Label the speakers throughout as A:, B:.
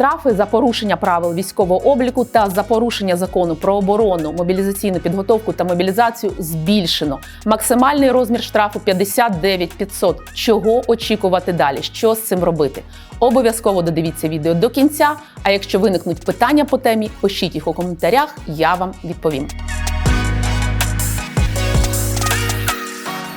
A: Штрафи за порушення правил військового обліку та за порушення закону про оборону, мобілізаційну підготовку та мобілізацію збільшено. Максимальний розмір штрафу 59 500. Чого очікувати далі? Що з цим робити? Обов'язково додивіться відео до кінця. А якщо виникнуть питання по темі, пишіть їх у коментарях, я вам відповім.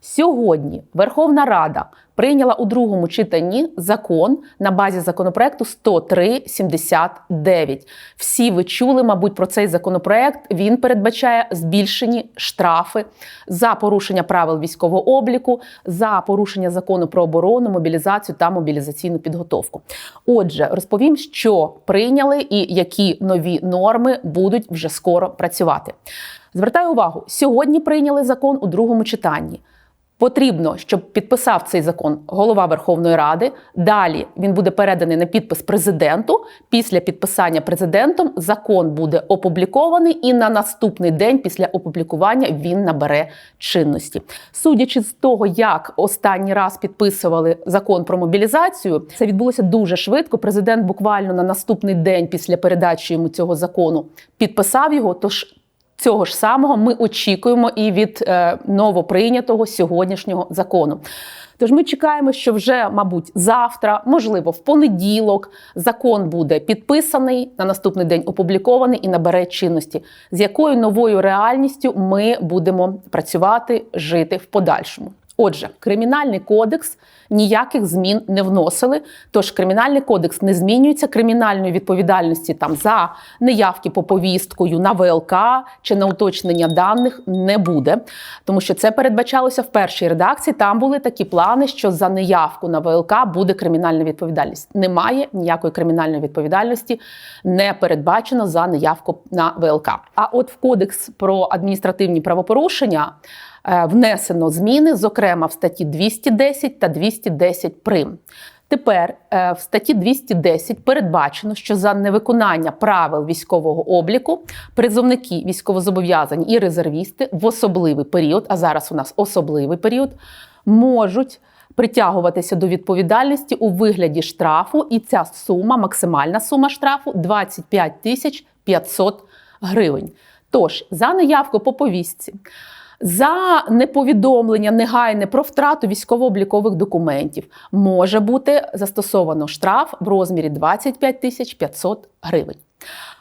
A: Сьогодні Верховна Рада прийняла у другому читанні закон на базі законопроекту 103.79. Всі ви чули, мабуть, про цей законопроект. Він передбачає збільшені штрафи за порушення правил військового обліку, за порушення закону про оборону, мобілізацію та мобілізаційну підготовку. Отже, розповім, що прийняли і які нові норми будуть вже скоро працювати. Звертаю увагу, сьогодні прийняли закон у другому читанні. Потрібно, щоб підписав цей закон голова Верховної Ради. Далі він буде переданий на підпис президенту. Після підписання президентом закон буде опублікований, і на наступний день після опублікування він набере чинності. Судячи з того, як останній раз підписували закон про мобілізацію, це відбулося дуже швидко. Президент буквально на наступний день після передачі йому цього закону підписав його. Тож Цього ж самого ми очікуємо і від е, новоприйнятого сьогоднішнього закону. Тож ми чекаємо, що вже, мабуть, завтра, можливо, в понеділок, закон буде підписаний на наступний день опублікований і набере чинності, з якою новою реальністю ми будемо працювати, жити в подальшому. Отже, кримінальний кодекс ніяких змін не вносили. Тож кримінальний кодекс не змінюється кримінальної відповідальності там за неявки по повісткою на ВЛК чи на уточнення даних не буде, тому що це передбачалося в першій редакції. Там були такі плани, що за неявку на ВЛК буде кримінальна відповідальність. Немає ніякої кримінальної відповідальності, не передбачено за неявку на ВЛК. А от в кодекс про адміністративні правопорушення. Е, внесено зміни, зокрема в статті 210 та 210 прим. Тепер е, в статті 210 передбачено, що за невиконання правил військового обліку призовники військовозобов'язані і резервісти в особливий період, а зараз у нас особливий період, можуть притягуватися до відповідальності у вигляді штрафу, і ця сума, максимальна сума штрафу 25 тисяч 500 гривень. Тож за неявку по повістці. За неповідомлення негайне про втрату військово-облікових документів може бути застосовано штраф в розмірі 25 тисяч 500 гривень.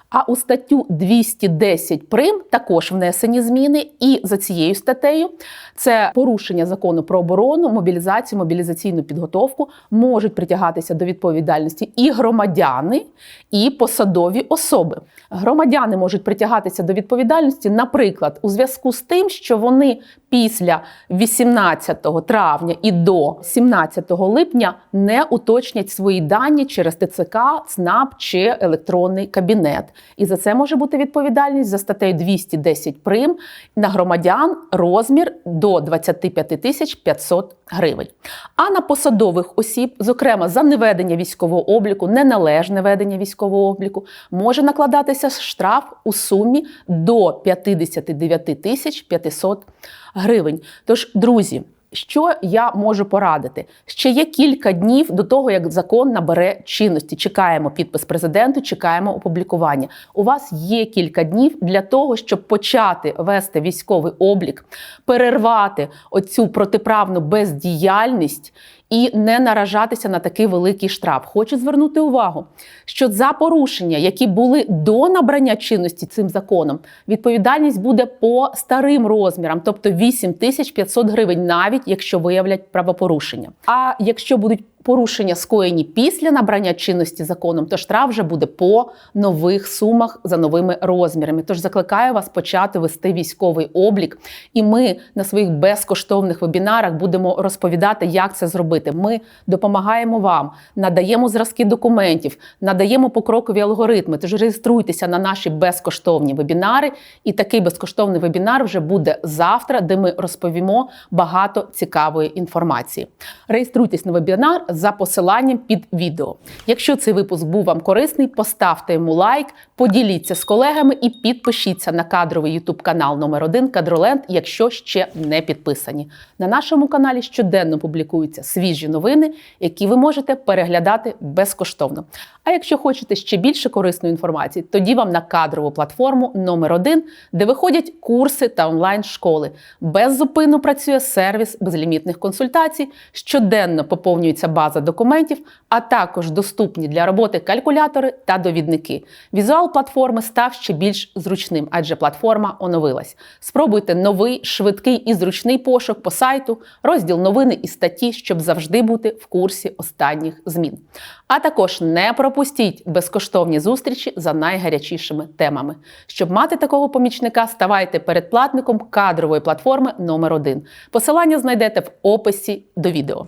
A: А у статтю 210 прим також внесені зміни, і за цією статтею це порушення закону про оборону, мобілізацію, мобілізаційну підготовку можуть притягатися до відповідальності і громадяни, і посадові особи. Громадяни можуть притягатися до відповідальності, наприклад, у зв'язку з тим, що вони після 18 травня і до 17 липня не уточнять свої дані через ТЦК, ЦНАП чи електронний кабінет. І за це може бути відповідальність за статтею 210 прим на громадян розмір до 25 тисяч 500 гривень. А на посадових осіб, зокрема за неведення військового обліку, неналежне ведення військового обліку, може накладатися штраф у сумі до 59 тисяч 500 гривень. Тож, друзі. Що я можу порадити? Ще є кілька днів до того, як закон набере чинності. Чекаємо підпис президенту, чекаємо опублікування. У вас є кілька днів для того, щоб почати вести військовий облік, перервати оцю протиправну бездіяльність і не наражатися на такий великий штраф. Хочу звернути увагу, що за порушення, які були до набрання чинності цим законом, відповідальність буде по старим розмірам, тобто 8500 гривень, навіть якщо виявлять правопорушення. А якщо будуть порушення скоєні після набрання чинності законом, то штраф вже буде по нових сумах за новими розмірами. Тож закликаю вас почати вести військовий облік, і ми на своїх безкоштовних вебінарах будемо розповідати, як це зробити. Ми допомагаємо вам, надаємо зразки документів, надаємо покрокові алгоритми. Тож реєструйтеся на наші безкоштовні вебінари, і такий безкоштовний вебінар вже буде завтра, де ми розповімо багато цікавої інформації. Реєструйтесь на вебінар за посиланням під відео. Якщо цей випуск був вам корисний, поставте йому лайк, поділіться з колегами і підпишіться на кадровий YouTube канал номер 1 Кадроленд, якщо ще не підписані. На нашому каналі щоденно публікуються свіжі новини, які ви можете переглядати безкоштовно. А якщо хочете ще більше корисної інформації, тоді вам на кадрову платформу номер 1 де виходять курси та онлайн-школи. Беззупинно працює сервіс безлімітних консультацій, щоденно поповнюється база документів, а також доступні для роботи калькулятори та довідники. Візуал платформи став ще більш зручним, адже платформа оновилась. Спробуйте новий, швидкий і зручний пошук по сайту, розділ новини і статті, щоб завжди бути в курсі останніх змін. А також не пропустіть безкоштовні зустрічі за найгарячішими темами. Щоб мати такого помічника, ставайте передплатником кадрової платформи номер 1 Посилання знайдете в описі до відео.